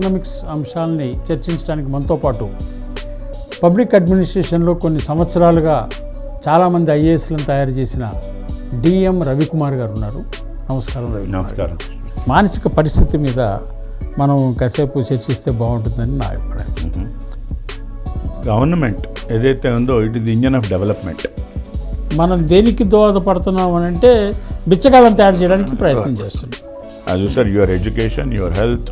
Economics అంశాలని చర్చించడానికి మనతో పాటు పబ్లిక్ అడ్మినిస్ట్రేషన్లో కొన్ని సంవత్సరాలుగా చాలామంది ఐఏఎస్లను తయారు చేసిన డిఎం రవికుమార్ గారు ఉన్నారు. నమస్కారం రవి. నమస్కారం. మానసిక పరిస్థితి మీద మనం కాసేపు చర్చిస్తే బాగుంటుందని నా అభిప్రాయం. గవర్నమెంట్ ఏదైతే ఉందో it is engine of development. మనం దేనికి దోహదపడుతున్నాం అని అంటే బిచ్చగాళ్ళని తయారు చేయడానికి ప్రయత్నం చేస్తున్నాం. అది sir your education your health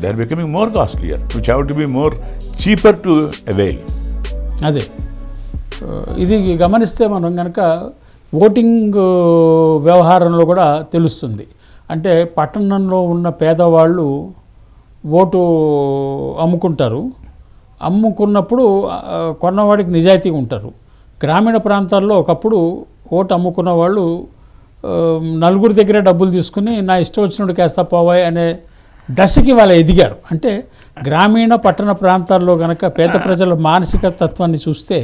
they are becoming more costlier which have to be more cheaper to avail అదే. Uh, ఇది గమనిస్తే మనం కనుక ఓటింగ్ uh, వ్యవహారంలో కూడా తెలుస్తుంది. అంటే పట్టణంలో ఉన్న పేదవాళ్ళు ఓటు అమ్ముకుంటారు. అమ్ముకున్నప్పుడు uh, కొన్నవాడికి నిజాయితీగా ఉంటారు. గ్రామీణ ప్రాంతాల్లో ఒకప్పుడు ఓటు అమ్ముకున్న వాళ్ళు నలుగురి దగ్గర డబ్బులు తీసుకుని నా ఇష్టం వచ్చినట్టు కేస్తా పోవాయి అనే దశకి వాళ్ళు ఎదిగారు. అంటే గ్రామీణ పట్టణ ప్రాంతాల్లో కనుక పేద ప్రజల మానసిక తత్వాన్ని చూస్తే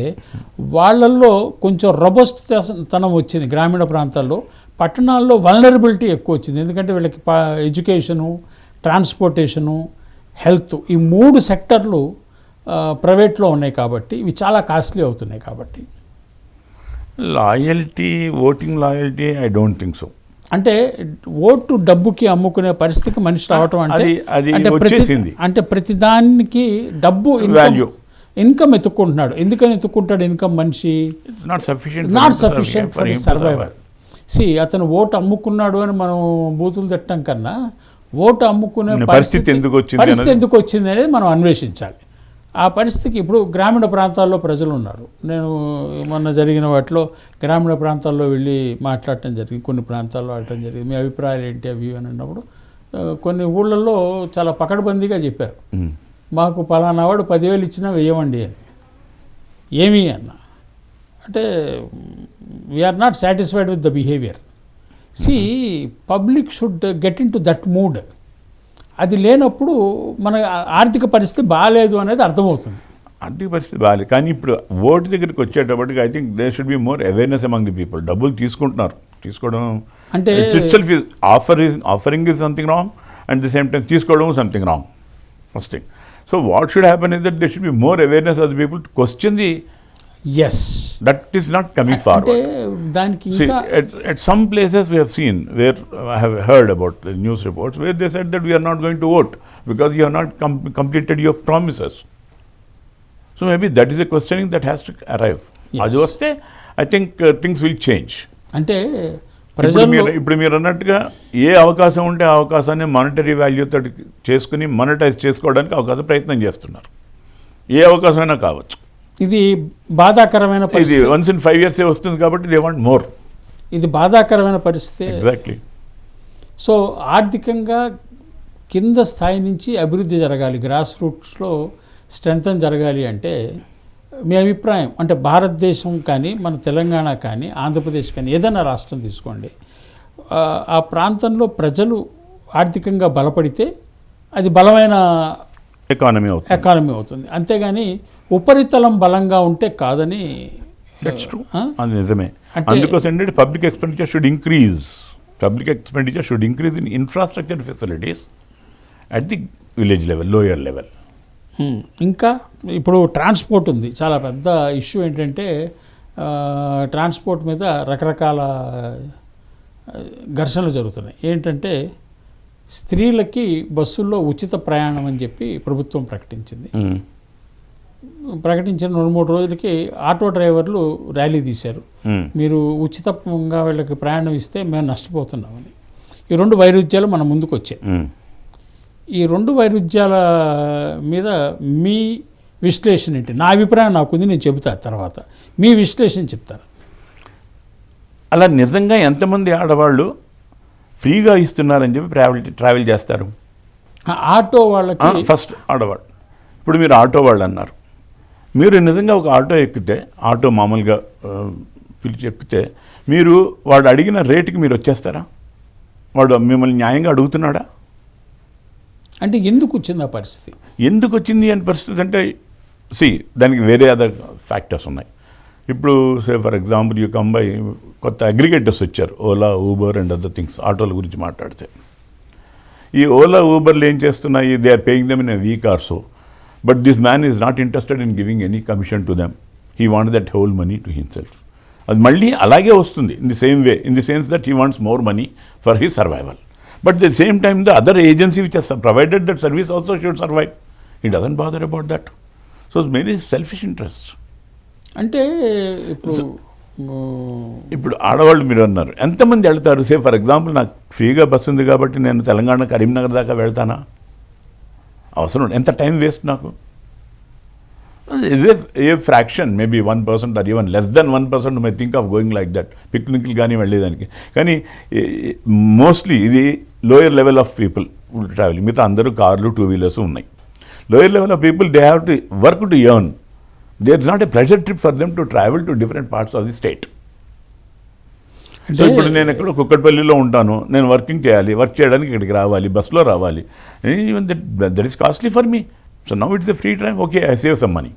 వాళ్ళల్లో కొంచెం రొబస్ట్ తనం వచ్చింది గ్రామీణ ప్రాంతాల్లో. పట్టణాల్లో వల్నరబిలిటీ ఎక్కువ వచ్చింది. ఎందుకంటే వీళ్ళకి ఎడ్యుకేషను ట్రాన్స్పోర్టేషను హెల్త్ ఈ మూడు సెక్టర్లు ప్రైవేట్లో ఉన్నాయి కాబట్టి ఇవి చాలా కాస్ట్లీ అవుతున్నాయి కాబట్టి. Loyalty voting loyalty I don't think so అంటే ఓటు డబ్బుకి అమ్ముకునే పరిస్థితికి మనిషి రావటం అంటే అంటే ప్రతి. అంటే దానికి డబ్బు Value. ఇన్కమ్ ఎత్తుకుంటున్నాడు ఎందుకని ఎత్తుకుంటాడు ఇన్కమ్ మనిషి? Not sufficient not sufficient for survival see అతను ఓటు అమ్ముకున్నాడు అని మనం బూతులు తిట్టడం కన్నా ఓటు అమ్ముకునే పరిస్థితి ఎందుకు వచ్చింది పరిస్థితి ఎందుకు వచ్చింది అనేది మనం అన్వేషించాలి. ఆ పరిస్థితికి ఇప్పుడు గ్రామీణ ప్రాంతాల్లో ప్రజలు ఉన్నారు నేను మొన్న జరిగిన వాటిలో గ్రామీణ ప్రాంతాల్లో వెళ్ళి మాట్లాడటం జరిగింది కొన్ని ప్రాంతాల్లో ఆడటం జరిగింది. మీ అభిప్రాయాలు ఏంటి అవి అని అన్నప్పుడు కొన్ని ఊళ్ళల్లో చాలా పకడ్బందీగా చెప్పారు. మాకు పలానా వాడు పదివేలు ఇచ్చినా వెయ్యమండి అని. ఏమి అన్న? అంటే we are not satisfied with the behaviour see public should get into that mood అది లేనప్పుడు మన ఆర్థిక పరిస్థితి బాగాలేదు అనేది అర్థమవుతుంది. ఆర్థిక పరిస్థితి బాగాలేదు కానీ ఇప్పుడు ఓటు దగ్గరికి వచ్చేటప్పటికి I think they should be more awareness among the people డబ్బులు తీసుకుంటున్నారు. తీసుకోవడం అంటే offer is offering is something wrong and the same time తీసుకోవడం something wrong first thing so what should happen is that they should be more awareness of the people to question the yes that is not coming forward దానికి See, ఇంకా at, at some places we have seen where I have heard about the news reports where they said that we are not going to vote because you have not com- completed your promises. So maybe that is a questioning that has to arrive. Yes. అది వస్తే I think things will change అంటే ఇప్పుడు ప్రజలు మీరు ఇప్పుడు మీరు అన్నట్టుగా ఏ అవకాశం ఉంటే ఆ అవకాశాన్ని మానిటరీ వాల్యూ తోటి చేసుకుని మానిటైజ్ చేసుకోవడానికి అవకాశం ప్రయత్నం చేస్తున్నారు ఏ అవకాశమైనా కావచ్చు ఇది బాధాకరమైన పరిస్థితి. వన్స్ ఇన్ ఫైవ్ ఇయర్స్ వస్తుంది కాబట్టి దే వాంట్ మోర్ ఇది బాధాకరమైన పరిస్థితి. ఎగ్జాక్ట్లీ సో ఆర్థికంగా కింద స్థాయి నుంచి అభివృద్ధి జరగాలి గ్రాస్ రూట్స్లో స్ట్రెంగ్తన్ జరగాలి అంటే మీ అభిప్రాయం. అంటే భారతదేశం కానీ మన తెలంగాణ కానీ ఆంధ్రప్రదేశ్ కానీ ఏదైనా రాష్ట్రం తీసుకోండి. ఆ ప్రాంతంలో ప్రజలు ఆర్థికంగా బలపడితే అది బలమైన ఎకానమీ అవుతుంది. ఎకానమీ అవుతుంది. అంతేగాని ఉపరితలం బలంగా ఉంటే కాదని? అది నిజమే. అందుకోసం ఏంటంటే public expenditure should increase public expenditure should increase in infrastructure facilities at the village level lower level ఇంకా ఇప్పుడు ట్రాన్స్పోర్ట్ ఉంది. చాలా పెద్ద ఇష్యూ ఏంటంటే ట్రాన్స్పోర్ట్ మీద రకరకాల ఘర్షణలు జరుగుతున్నాయి. ఏంటంటే స్త్రీలకి బస్సుల్లో ఉచిత ప్రయాణం అని చెప్పి ప్రభుత్వం ప్రకటించింది. ప్రకటించిన రెండు మూడు రోజులకి ఆటో డ్రైవర్లు ర్యాలీ తీశారు. మీరు ఉచితంగా వీళ్ళకి ప్రయాణం ఇస్తే మేము నష్టపోతున్నామని. ఈ రెండు వైరుధ్యాలు మన ముందుకు వచ్చాయి. ఈ రెండు వైరుధ్యాల మీద మీ విశ్లేషణ ఏంటి? నా అభిప్రాయం నాకుంది నేను చెబుతా తర్వాత. మీ విశ్లేషణ చెప్తాను అలా నిజంగా ఎంతమంది ఆడవాళ్ళు ఫ్రీగా ఇస్తున్నారని చెప్పి ట్రావెల్ ట్రావెల్ చేస్తారు. ఆటో వాళ్ళకి ఫస్ట్ ఆడవాళ్ళు ఇప్పుడు మీరు ఆటో వాళ్ళు అన్నారు. మీరు నిజంగా ఒక ఆటో ఎక్కితే ఆటో మామూలుగా పిలిచి ఎక్కితే మీరు వాడు అడిగిన రేటుకి మీరు వచ్చేస్తారా? వాడు మిమ్మల్ని న్యాయంగా అడుగుతున్నాడా? అంటే ఎందుకు వచ్చింది ఆ పరిస్థితి? ఎందుకు వచ్చింది అని పరిస్థితి అంటే సి దానికి వేరే అదర్ ఫ్యాక్టర్స్ ఉన్నాయి. ఇప్పుడు సే ఫర్ ఎగ్జాంపుల్ యూ కంబై కొత్త అగ్రిగేటర్స్ వచ్చారు. Ola Uber and other things ఆటోల గురించి మాట్లాడితే. ఈ ఓలా ఊబర్లు ఏం చేస్తున్నాయి? They are paying them in a week or so but this man is not interested in giving any commission to them he want that whole money to himself అది మళ్ళీ అలాగే వస్తుంది. In the same way in the sense that he wants more money for his survival but the same time the other agency which he's provided that service also should survive he doesn't bother about that so many selfish interest అంటే ఇప్పుడు ఇప్పుడు ఆడవాళ్ళు మీరు అన్నారు. ఎంతమంది వెళ్తారు? సే for example నాకు ఫ్రీగా బస్సు ఉంది కాబట్టి నేను తెలంగాణ కరీంనగర్ దాకా వెళ్తానా? అవసరం ఎంత టైం వేస్ట్ నాకు? ఇదే a fraction maybe one percent or even less then one percent my think of going like that. పిక్నిక్లు కానీ వెళ్ళేదానికి. కానీ మోస్ట్లీ ఇది lower level of people travelling. మిగతా అందరూ కార్లు టూ వీలర్స్ ఉన్నాయి. Lower level of people they have to work to earn. They is not a pleasure trip for them to travel to different parts of the state so అంటే ఇప్పుడు నేను ఎక్కడ కుక్కట్పల్లిలో ఉంటాను. నేను వర్కింగ్ చేయాలి వర్క్ చేయడానికి ఇక్కడికి రావాలి బస్సులో రావాలి. Even that that is costly for me so now it's a free time okay I save some money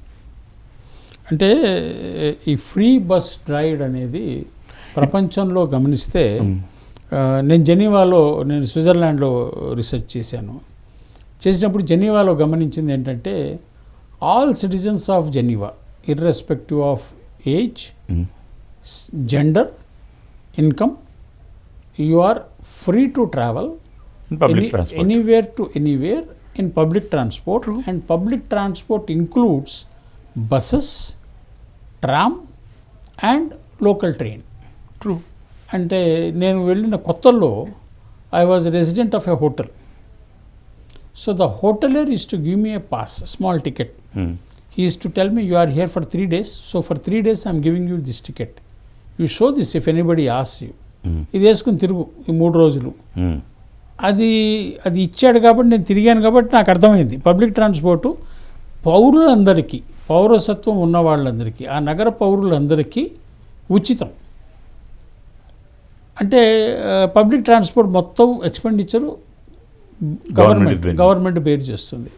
అంటే ఈ ఫ్రీ బస్ రైడ్ అనేది ప్రపంచంలో గమనిస్తే ఆ, నేను జెనీవాలో నేను స్విట్జర్లాండ్లో రీసెర్చ్ చేశాను. చేసినప్పుడు జెనీవాలో గమనించింది ఏంటంటే all citizens of Geneva irrespective of age gender income you are free to travel anywhere to anywhere in public transport and public transport includes buses tram and local train true అంటే నేను వెళ్ళిన కొత్తల్లో I was resident of a hotel so the hotelier is to give me a pass small ticket he is to tell me you are here for three days. So for three days i'm giving you this ticket. You show this if anybody asks you. ఇది వేసుకుని తిరుగు ఈ మూడు రోజులు. అది అది ఇచ్చాడు కాబట్టి నేను తిరిగాను కాబట్టి నాకు అర్థమైంది. పబ్లిక్ ట్రాన్స్పోర్టు పౌరులందరికీ పౌరసత్వం ఉన్న వాళ్ళందరికీ ఆ నగర పౌరులందరికీ ఉచితం. అంటే పబ్లిక్ ట్రాన్స్పోర్ట్ మొత్తం ఎక్స్పెండిచరు గవర్నమెంట్. గవర్నమెంట్ బేర్ చేస్తుంది.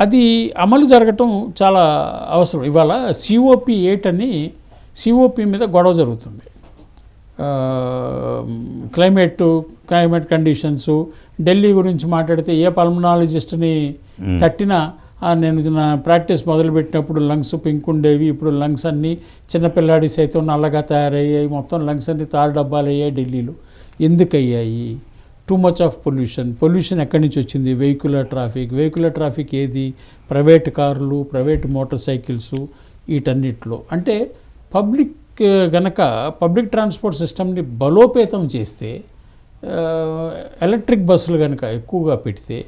అది అమలు జరగటం చాలా అవసరం. ఇవాళ సిఓపి ఎయిట్ అని సిఓపి మీద గొడవ జరుగుతుంది. క్లైమేట్ క్లైమేట్ కండిషన్స్ ఢిల్లీ గురించి మాట్లాడితే ఏ పల్మనాలజిస్ట్ని తట్టినా "ఆ, నేను నా ప్రాక్టీస్ మొదలుపెట్టినప్పుడు లంగ్స్ పింక్ ఉండేవి ఇప్పుడు లంగ్స్ అన్నీ చిన్నపిల్లాడి సైతం నల్లగా తయారయ్యాయి మొత్తం లంగ్స్ అన్నీ తారు డబ్బాలు అయ్యాయి ఢిల్లీలో. ఎందుకు అయ్యాయి too much of pollution pollution ఎక్కడి నుంచి వచ్చింది? వెహికులర్ ట్రాఫిక్ వెహికులర్ ట్రాఫిక్ ఏది? ప్రైవేట్ కార్లు ప్రైవేట్ మోటార్ సైకిల్స్ వీటన్నిటిలో. అంటే పబ్లిక్ గనక పబ్లిక్ ట్రాన్స్పోర్ట్ సిస్టమ్ని బలోపేతం చేస్తే ఎలక్ట్రిక్ బస్సులు కనుక ఎక్కువగా పెడితే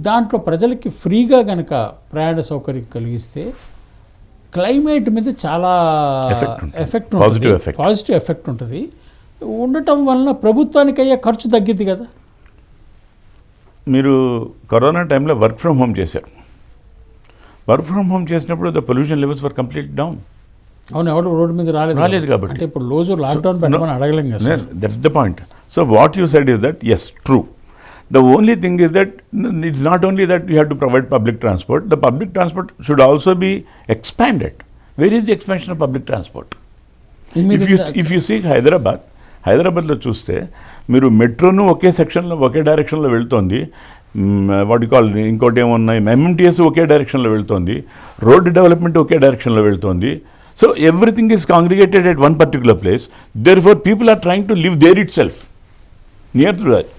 దాంట్లో ప్రజలకి ఫ్రీగా గనక ప్రయాణ సౌకర్యం కలిగిస్తే క్లైమేట్ మీద చాలా ఉంటుంది. Effect effect. పాజిటివ్ ఎఫెక్ట్ ఉంటుంది. ఉండటం వలన ప్రభుత్వానికి అయ్యే ఖర్చు తగ్గిద్ది కదా. మీరు కరోనా టైంలో వర్క్ ఫ్రమ్ హోమ్ చేశారు. వర్క్ ఫ్రమ్ హోమ్ చేసినప్పుడు the pollution levels were complete down. అవును ఎవరు రోడ్డు మీద రాలేదు రాలేదు కాబట్టి. అంటే ఇప్పుడు రోజు లాక్డౌన్ పెట్టమని అడగలేం కదా sir. That's the point so what you said is that is true the only thing is that it's not only that you have to provide public transport the public transport should also be expanded where is the expansion of public transport if you if you see Hyderabad హైదరాబాద్లో చూస్తే మీరు మెట్రోను ఒకే సెక్షన్లో ఒకే డైరెక్షన్లో వెళ్తోంది వాటి call ఇంకోటి ఏమున్నాయి MMTS ఒకే డైరెక్షన్లో వెళ్తోంది రోడ్డు డెవలప్మెంట్ ఒకే డైరెక్షన్లో వెళ్తోంది so everything is congregated at one particular place therefore people are trying to live there itself near to that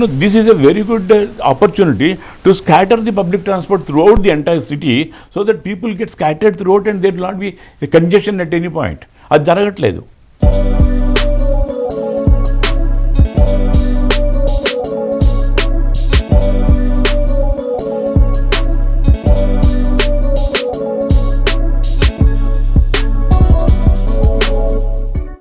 no this is a very good opportunity to scatter the public transport throughout the entire city so that people get scattered throughout and there not be congestion at any point అది జరగట్లేదు